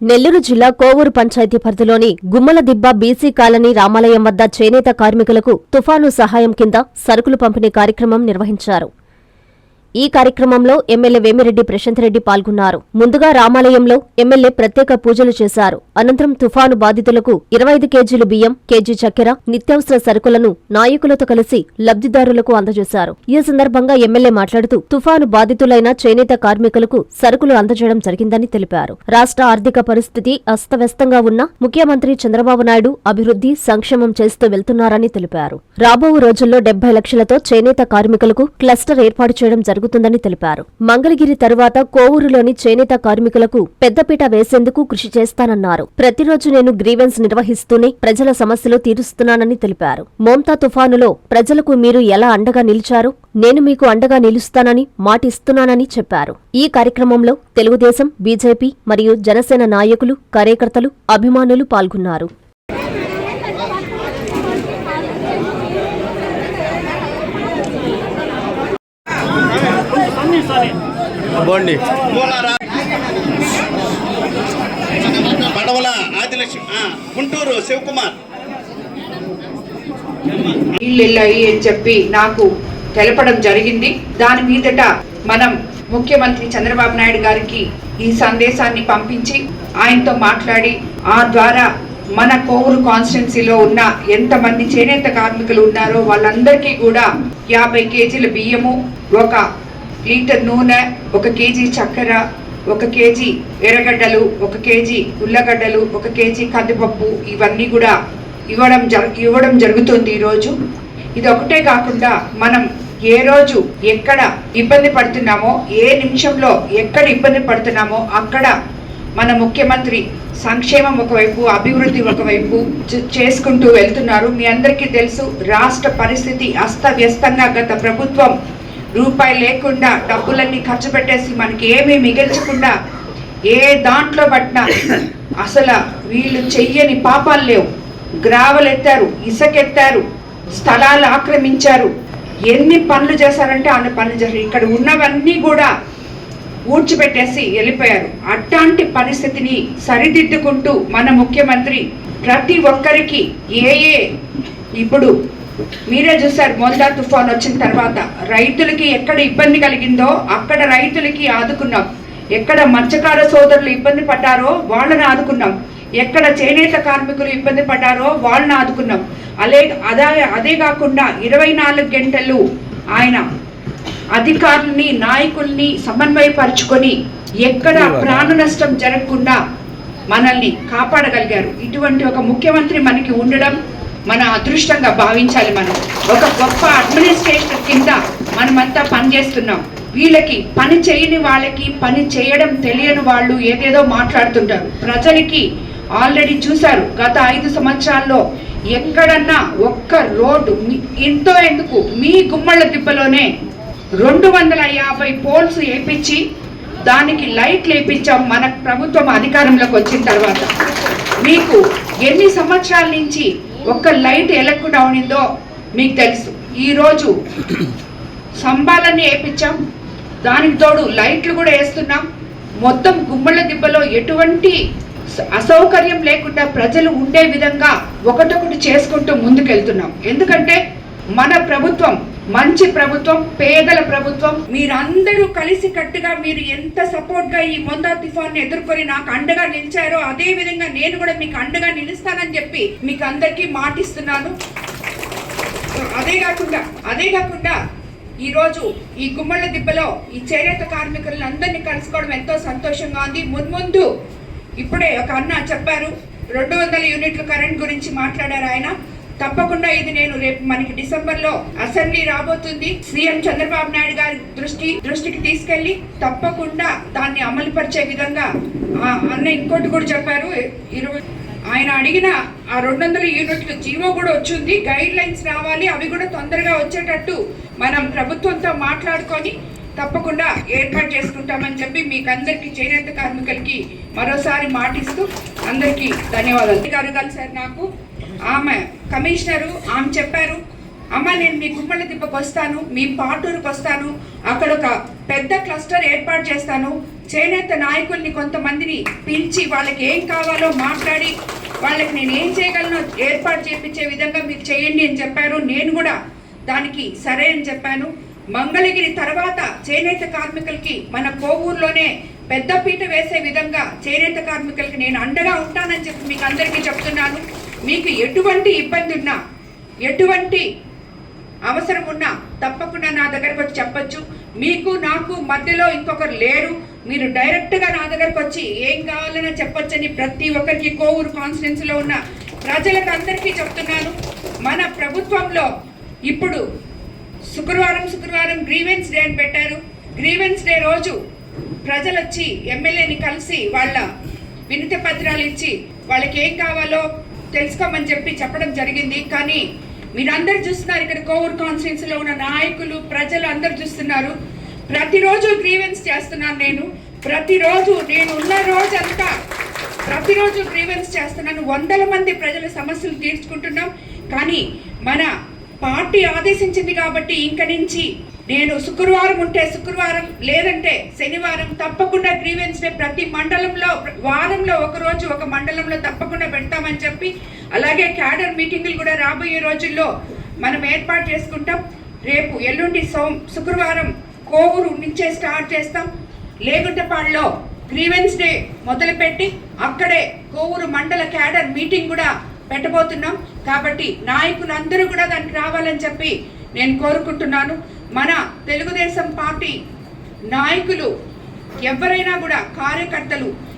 నెల్లూరు జిల్లా కోవూరు పంచాయతీ పరిధిలోని గుమ్మలదిబ్బ BC colony రామాలయం వద్ద చేనేత కార్మికులకు తుఫాను సహాయం కింద సరుకులు పంపిణీ కార్యక్రమం నిర్వహించారు. ఈ కార్యక్రమంలో ఎమ్మెల్యే వేమిరెడ్డి ప్రశాంత్ రెడ్డి పాల్గొన్నారు. ముందుగా రామాలయంలో ఎమ్మెల్యే ప్రత్యేక పూజలు చేశారు. అనంతరం తుఫాను బాధితులకు ఇరవై ఐదు కేజీలు బియ్యం కేజీ చక్కెర నిత్యావసర సరుకులను నాయకులతో కలిసి లబ్ధిదారులకు అందజేశారు. ఈ సందర్భంగా ఎమ్మెల్యే మాట్లాడుతూ తుఫాను బాధితులైన చేనేత కార్మికులకు సరుకులు అందజేయడం జరిగిందని తెలిపారు. రాష్ట్ర ఆర్థిక పరిస్థితి అస్తవ్యస్తంగా ఉన్న ముఖ్యమంత్రి చంద్రబాబు నాయుడు అభివృద్ధి సంక్షేమం చేస్తూ వెళ్తున్నారని తెలిపారు. రాబో రోజుల్లో డెబ్బై లక్షలతో చేనేత కార్మికులకు క్లస్టర్ ఏర్పాటు చేయడం జరిగింది జరుగుతుందని తెలిపారు. మంగళగిరి తరువాత కోవూరులోని చేనేత కార్మికులకు పెద్దపీట వేసేందుకు కృషి చేస్తానన్నారు. ప్రతిరోజు నేను గ్రీవెన్స్ నిర్వహిస్తూనే ప్రజల సమస్యలు తీరుస్తున్నానని తెలిపారు. మోంతా తుఫానులో ప్రజలకు మీరు ఎలా అండగా నిలిచారు? నేను మీకు అండగా నిలుస్తానని మాటిస్తున్నానని చెప్పారు. ఈ కార్యక్రమంలో తెలుగుదేశం బీజేపీ మరియు జనసేన నాయకులు కార్యకర్తలు అభిమానులు పాల్గొన్నారు. బోండి పడవల ఆదిలక్ష్మి గుంటూరు శివకుమార్. వెళ్ళాయి అని చెప్పి నాకు తెలపడం జరిగింది. దాని మీదట మనం ముఖ్యమంత్రి చంద్రబాబు నాయుడు గారికి ఈ సందేశాన్ని పంపించి ఆయనతో మాట్లాడి ఆ ద్వారా మన కోవూరు కాన్స్టిట్యున్సీలో ఉన్న ఎంతమంది చేనేత కార్మికులు ఉన్నారో వాళ్ళందరికీ కూడా యాభై కేజీల బియ్యము ఒక లీటర్ నూనె ఒక కేజీ చక్కెర ఒక కేజీ ఎర్రగడ్డలు ఒక కేజీ ఉల్లగడ్డలు ఒక కేజీ కందిపప్పు ఇవన్నీ కూడా ఇవ్వడం జర ఇవ్వడం జరుగుతుంది ఈరోజు. ఇది ఒకటే కాకుండా మనం ఏ రోజు ఎక్కడ ఇబ్బంది పడుతున్నామో ఏ నిమిషంలో ఎక్కడ ఇబ్బంది పడుతున్నామో అక్కడ మన ముఖ్యమంత్రి సంక్షేమం ఒకవైపు అభివృద్ధి ఒకవైపు చేసుకుంటూ వెళ్తున్నారు. మీ అందరికీ తెలుసు రాష్ట్ర పరిస్థితి అస్తవ్యస్తంగా గత ప్రభుత్వం రూపాయి లేకుండా డబ్బులన్నీ ఖర్చు పెట్టేసి మనకి ఏమీ మిగిల్చకుండా ఏ దాంట్లో పట్టినా అసలు వీళ్ళు చెయ్యని పాపాలు లేవు. గ్రావలెత్తారు ఇసకెత్తారు స్థలాలు ఆక్రమించారు. ఎన్ని పనులు చేశారంటే అన్ని పనులు చేశారు. ఇక్కడ ఉన్నవన్నీ కూడా ఊడ్చిపెట్టేసి వెళ్ళిపోయారు. అట్లాంటి పరిస్థితిని సరిదిద్దుకుంటూ మన ముఖ్యమంత్రి ప్రతి ఒక్కరికి ఏ ఏ ఇప్పుడు మీరే చూసారు మోందా తుఫాన్ వచ్చిన తర్వాత రైతులకి ఎక్కడ ఇబ్బంది కలిగిందో అక్కడ రైతులకి ఆదుకున్నాం. ఎక్కడ మత్స్యకార సోదరులు ఇబ్బంది పడ్డారో వాళ్ళని ఆదుకున్నాం. ఎక్కడ చేనేత కార్మికులు ఇబ్బంది పడ్డారో వాళ్ళని ఆదుకున్నాం. అలే అదే అదే కాకుండా ఇరవై నాలుగు గంటలు ఆయన అధికారుల్ని నాయకుల్ని సమన్వయపరుచుకొని ఎక్కడ ప్రాణ నష్టం జరగకుండా మనల్ని కాపాడగలిగారు. ఇటువంటి ఒక ముఖ్యమంత్రి మనకి ఉండడం మన అదృష్టంగా భావించాలి మనం. ఒక గొప్ప అడ్మినిస్ట్రేషన్ కింద మనమంతా పనిచేస్తున్నాం. వీళ్ళకి పని చేయని వాళ్ళకి పని చేయడం తెలియని వాళ్ళు ఏదేదో మాట్లాడుతుంటారు. ప్రజలకి ఆల్రెడీ చూశారు గత ఐదు సంవత్సరాల్లో ఎక్కడన్నా ఒక్క రోడ్డు ఎంతో ఎందుకు? మీ గుమ్మళ్ళ దిబ్బలోనే రెండు వందల యాభై పోల్స్ వేపించి దానికి లైట్లు వేపించాం మన ప్రభుత్వం అధికారంలోకి వచ్చిన తర్వాత. మీకు ఎన్ని సంవత్సరాల నుంచి ఒక్క లైట్ ఎలకు డౌన్ అయిందో మీకు తెలుసు. ఈరోజు స్తంభాలన్నీ వేపించాం. దానికి తోడు లైట్లు కూడా వేస్తున్నాం. మొత్తం గుమ్మళ్ళ దిబ్బలో ఎటువంటి అసౌకర్యం లేకుండా ప్రజలు ఉండే విధంగా ఒకటొకటి చేసుకుంటూ ముందుకెళ్తున్నాం. ఎందుకంటే మన ప్రభుత్వం మంచి ప్రభుత్వం పేదల ప్రభుత్వం మీరందరూ కలిసి కట్టుగా మీరు ఎంత సపోర్ట్గా ఈ మొందా తుఫాన్ ఎదుర్కొని నాకు అండగా నిలిచారో అదే విధంగా నేను కూడా మీకు అండగా నిలుస్తానని చెప్పి మీకు అందరికీ మాటిస్తున్నాను. అదే కాకుండా అదే కాకుండా ఈ రోజు ఈ గుమ్మళ్ళ దిబ్బలో ఈ చేనేత కార్మికులను అందరినీ కలుసుకోవడం ఎంతో సంతోషంగా ఉంది. మున్ముందు ఇప్పుడే ఒక అన్న చెప్పారు రెండు వందల యూనిట్ల కరెంట్ గురించి మాట్లాడారు ఆయన. తప్పకుండా ఇది నేను రేపు మనకి డిసెంబర్లో అసెంబ్లీ రాబోతుంది. సీఎం చంద్రబాబు నాయుడు గారి దృష్టి దృష్టికి తీసుకెళ్ళి తప్పకుండా దాన్ని అమలుపరిచే విధంగా ఆ అన్న ఇంకోటి కూడా చెప్పారు. ఇరవై ఆయన అడిగిన ఆ రెండు వందల యూనిట్లు జీవో కూడా వచ్చింది. గైడ్ లైన్స్ రావాలి. అవి కూడా తొందరగా వచ్చేటట్టు మనం ప్రభుత్వంతో మాట్లాడుకొని తప్పకుండా ఏర్పాటు చేసుకుంటామని చెప్పి మీకు అందరికీ చేనేత కార్మికులకి మరోసారి మాటిస్తూ అందరికీ ధన్యవాదాలు. గారు కలిసారు నాకు ఆమె కమిషనరు ఆమె చెప్పారు అమ్మ నేను మీ గుమ్మల దిబ్బకు వస్తాను మీ పాటూరుకు వస్తాను అక్కడ ఒక పెద్ద క్లస్టర్ ఏర్పాటు చేస్తాను చేనేత నాయకుల్ని కొంతమందిని పిలిచి వాళ్ళకి ఏం కావాలో మాట్లాడి వాళ్ళకి నేను ఏం చేయగలను ఏర్పాటు చేపించే విధంగా మీరు చేయండి అని చెప్పారు. నేను కూడా దానికి సరే అని చెప్పాను. మంగళగిరి తర్వాత చేనేత కార్మికులకి మన కోవూరులోనే పెద్ద పీట వేసే విధంగా చేనేత కార్మికులకి నేను అండగా ఉంటానని చెప్పి మీకు అందరికీ చెప్తున్నాను. మీకు ఎటువంటి ఇబ్బంది ఉన్నా ఎటువంటి అవసరం ఉన్నా తప్పకుండా నా దగ్గరకు వచ్చి చెప్పచ్చు. మీకు నాకు మధ్యలో ఇంకొకరు లేరు. మీరు డైరెక్ట్గా నా దగ్గరకు వచ్చి ఏం కావాలన్నా చెప్పొచ్చని ప్రతి ఒక్కరికి కోవూరు కాన్స్టిట్యున్సీలో ఉన్న ప్రజలకు అందరికీ చెప్తున్నాను. మన ప్రభుత్వంలో ఇప్పుడు శుక్రవారం శుక్రవారం గ్రీవెన్స్ డే అని పెట్టారు. గ్రీవెన్స్ డే రోజు ప్రజలు వచ్చి ఎమ్మెల్యేని కలిసి వాళ్ళ వినతి పత్రాలు ఇచ్చి వాళ్ళకి ఏం కావాలో తెలుసుకోమని చెప్పి చెప్పడం జరిగింది. కానీ మీరందరూ చూస్తున్నారు ఇక్కడ కోవూర్ కాన్స్టిట్యున్సీలో ఉన్న నాయకులు ప్రజలు అందరు చూస్తున్నారు. ప్రతిరోజు గ్రీవెన్స్ చేస్తున్నాను నేను. ప్రతిరోజు నేను ఉన్న రోజంతా ప్రతిరోజు గ్రీవెన్స్ చేస్తున్నాను. వందల మంది ప్రజల సమస్యలు తీర్చుకుంటున్నాం. కానీ మన పార్టీ ఆదేశించింది కాబట్టి ఇంక నుంచి నేను శుక్రవారం ఉంటే శుక్రవారం లేదంటే శనివారం తప్పకుండా గ్రీవెన్స్ డే ప్రతి మండలంలో వారంలో ఒక రోజు ఒక మండలంలో తప్పకుండా పెడతామని చెప్పి అలాగే క్యాడర్ మీటింగులు కూడా రాబోయే రోజుల్లో మనం ఏర్పాటు చేసుకుంటాం. రేపు ఎల్లుండి సోమ శుక్రవారం కోవూరు నుంచే స్టార్ట్ చేస్తాం. లేగుంటపాడులో గ్రీవెన్స్ డే మొదలుపెట్టి అక్కడే కోవూరు మండల క్యాడర్ మీటింగ్ కూడా పెట్టబోతున్నాం. కాబట్టి నాయకులందరూ కూడా దానికి రావాలని చెప్పి నేను కోరుకుంటున్నాను. మన తెలుగుదేశం పార్టీ నాయకులు ఎవరైనా కూడా కార్యకర్తలు